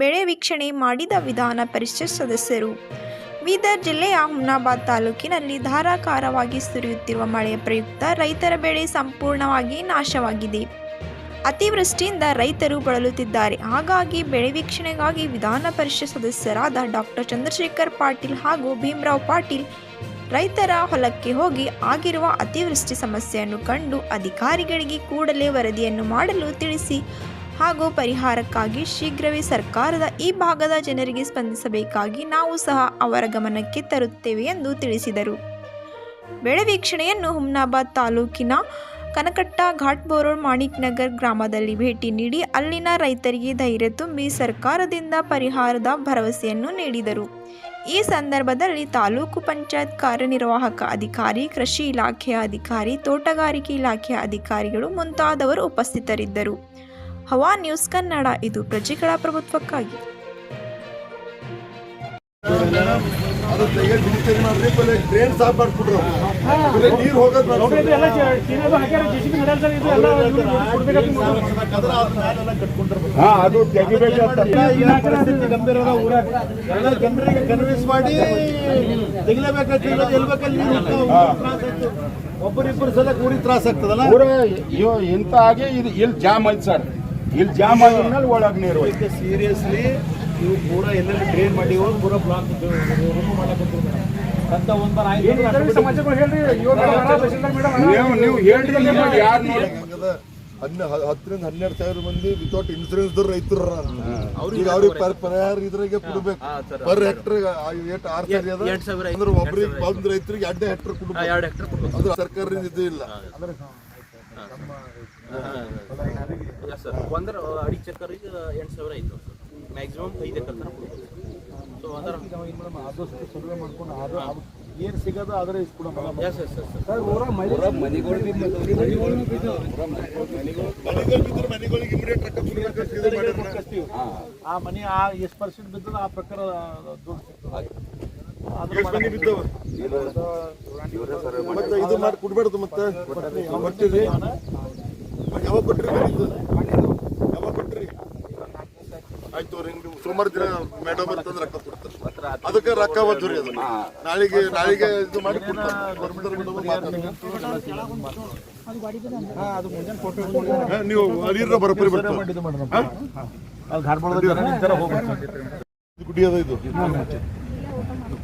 ಬೆಳೆ ವೀಕ್ಷಣೆ ಮಾಡಿದ ವಿಧಾನ ಪರಿಷತ್ ಸದಸ್ಯರು. ಬೀದರ್ ಜಿಲ್ಲೆಯ ಹುಮ್ನಾಬಾದ್ ತಾಲೂಕಿನಲ್ಲಿ ಧಾರಾಕಾರವಾಗಿ ಸುರಿಯುತ್ತಿರುವ ಮಳೆಯ ಪ್ರಯುಕ್ತ ರೈತರ ಬೆಳೆ ಸಂಪೂರ್ಣವಾಗಿ ನಾಶವಾಗಿದೆ. ಅತಿವೃಷ್ಟಿಯಿಂದ ರೈತರು ಬಳಲುತ್ತಿದ್ದಾರೆ. ಹಾಗಾಗಿ ಬೆಳೆ ವೀಕ್ಷಣೆಗಾಗಿ ವಿಧಾನ ಪರಿಷತ್ ಸದಸ್ಯರಾದ ಡಾಕ್ಟರ್ ಚಂದ್ರಶೇಖರ್ ಪಾಟೀಲ್ ಹಾಗೂ ಭೀಮರಾವ್ ಪಾಟೀಲ್ ರೈತರ ಹೊಲಕ್ಕೆ ಹೋಗಿ ಆಗಿರುವ ಅತಿವೃಷ್ಟಿ ಸಮಸ್ಯೆಯನ್ನು ಕಂಡು ಅಧಿಕಾರಿಗಳಿಗೆ ಕೂಡಲೇ ವರದಿಯನ್ನು ಮಾಡಲು ತಿಳಿಸಿ ಹಾಗೂ ಪರಿಹಾರಕ್ಕಾಗಿ ಶೀಘ್ರವೇ ಸರ್ಕಾರದ ಈ ಭಾಗದ ಜನರಿಗೆ ಸ್ಪಂದಿಸಬೇಕಾಗಿ ನಾವು ಸಹ ಅವರ ಗಮನಕ್ಕೆ ತರುತ್ತೇವೆ ಎಂದು ತಿಳಿಸಿದರು. ಬೆಳೆ ವೀಕ್ಷಣೆಯನ್ನು ಹುಮ್ನಾಬಾದ್ ತಾಲೂಕಿನ ಕನಕಟ್ಟ ಘಾಟ್ ಬೋರೋಡ್ ಮಾಣಿಕ್ ನಗರ್ ಗ್ರಾಮದಲ್ಲಿ ಭೇಟಿ ನೀಡಿ ಅಲ್ಲಿನ ರೈತರಿಗೆ ಧೈರ್ಯ ತುಂಬಿ ಸರ್ಕಾರದಿಂದ ಪರಿಹಾರದ ಭರವಸೆಯನ್ನು ನೀಡಿದರು. ಈ ಸಂದರ್ಭದಲ್ಲಿ ತಾಲೂಕು ಪಂಚಾಯತ್ ಕಾರ್ಯನಿರ್ವಾಹಕ ಅಧಿಕಾರಿ, ಕೃಷಿ ಇಲಾಖೆಯ ಅಧಿಕಾರಿ, ತೋಟಗಾರಿಕೆ ಇಲಾಖೆಯ ಅಧಿಕಾರಿಗಳು ಮುಂತಾದವರು ಉಪಸ್ಥಿತರಿದ್ದರು. ಹವಾ ನ್ಯೂಸ್ ಕನ್ನಡ ಇದು ಪ್ರಜೆಗಳ ಪ್ರಭುತ್ವಕ್ಕಾಗಿ. ಅದು ನೀರು ಒಬ್ಬರಿಬ್ಬರು ಸಲ ಕೂಡಿ ತ್ರಾಸ ಆಗ್ತದಲ್ಲ? ಊರ ಹಾಗೆ ಇದು ಇಲ್ಲಿ ಜಾಮ್ ಆಯ್ತು ಸರ್? ಇಲ್ಲಿ ಜಾಮ್ ಆಗಿದ್ಮೇಲೆ ಒಳಗ್ ನೀರು ಹೋಯ್ತು. ಸೀರಿಯಸ್ಲಿ ನೀವು ಪೂರ ಎಲ್ಲೆಲ್ಲಿ ಡ್ರೈನ್ ಮಾಡಿ ಹೋಗಿ ಪೂರ ಬ್ಲಾಕ್ ಅಂತ ಸಮಾಜಗಳು ಹೇಳ್ರಿ. ನೀವು ಯಾರು ನೋಡಿ ಹನ್ನ ಹತ್ತರಿಂದ ಹನ್ನೆರಡು ಸಾವಿರ ಮಂದಿ ವಿತೌಟ್ ಇನ್ಸೂರೆನ್ಸ್ ರೈತರು ಅವ್ರಿಗೆ ಅವ್ರಿಗೆ ಪರ್ ಪರಿಹಾರ ಇದ್ರಾಗೆ ಕೊಡ್ಬೇಕು. ಪರ್ ಹೆಕ್ಟರ್ ಆರು ಅಂದ್ರೆ ಒಬ್ರಿಗೆ ಬಂದ್ ರೈತರಿಗೆ ಎರಡನೇ ಹೆಕ್ಟರ್ ಕೊಡ್ಬೇಕು. ಅಂದ್ರೆ ಸರ್ಕಾರದಿಂದ ಇದು ಇಲ್ಲ. ಒಂದರ ಅಡಿ ಚಕ್ಕರಿಗೆ ಎಂಟು ಸಾವಿರ ಐತೆ ಮ್ಯಾಕ್ಸಿಮಮ್ ಐದು ಎಕರೆ ತನಕ ಸೊ ಅದರ ಆದಷ್ಟು ಸರ್ವೆ ಮಾಡ್ಕೊಂಡು ಅದು ಏನು ಸಿಗೋದು ಆದರೆ ಇಸ್ಕೊಡೋಣ ಎಸ್ ಎಸ್ ಎಸ್ ಮಾಡಿದ್ರೆ. ಆ ಮನೆ ಆ ಎಷ್ಟು ಪರ್ಸೆಂಟ್ ಬಿದ್ದದ ಆ ಪ್ರಕಾರ ದುಡ್ಡು ಸಿಗ್ತದೆ. ಇದು ಮಾಡಿ ಕೊಡ್ಬಾರ್ದು ಮತ್ತೆ. ಕೊಟ್ಟಿರಿ ಯಾವಾಗ ಕೊಟ್ರಿ? ಯಾವಾಗ ಕೊಟ್ರಿ? ಆಯ್ತು ಅವ್ರು ಸುಮಾರು ದಿನ ಮೇಡಮ್ ಅಂತಂದ್ರೆ ರೊಕ್ಕ ಕೊಡ್ತಾರೆ. ಅದಕ್ಕೆ ರೊಕ್ಕ ಬದ್ರಿ ಅದು. ನಾಳೆಗೆ ನಾಳೆಗೆ ಇದು ಮಾಡಿ ಕೊಡ್ತಾರೆ. ಹಾ, ನೀವು ಅದಿರ ಬರೋಬ್ಬರಿ ಬರ್ತಾರೆ ನಿಂತಾರ ಹೋಗ್ಬೇಕು ಇದು ಕುಡಿಯೋದು ಇದು?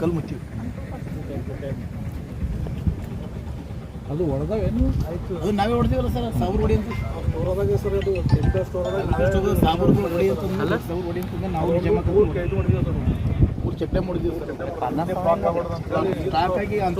ಕಲ್ ಮುಚ್ಚಿ. ಅದು ಹೊಡೆದವೇನು ಆಯ್ತು? ಅದು ನಾವೇ ಹೊಡೆದಿವಲ್ಲ ಸರ್ ಸಾವಿರ ಹೊಡಿ ಅಂತ. ಸ್ಟೋರದಾಗ ಸರ್ ಅದು ಸ್ಟೋರದಾಗ ಸಾವಿರ ಹೊಡಿ ಅಂತ ಸಾವಿರ ಹೊಡಿ ಅಂತ ನಾವು ಜಮಾ ಮೂರು ಚಟ್ಟೆ ಮಾಡಿದೀವಿ ಸರ್. ಸ್ಟಾರ್ಟ್ ಆಗಿ ಅಂತ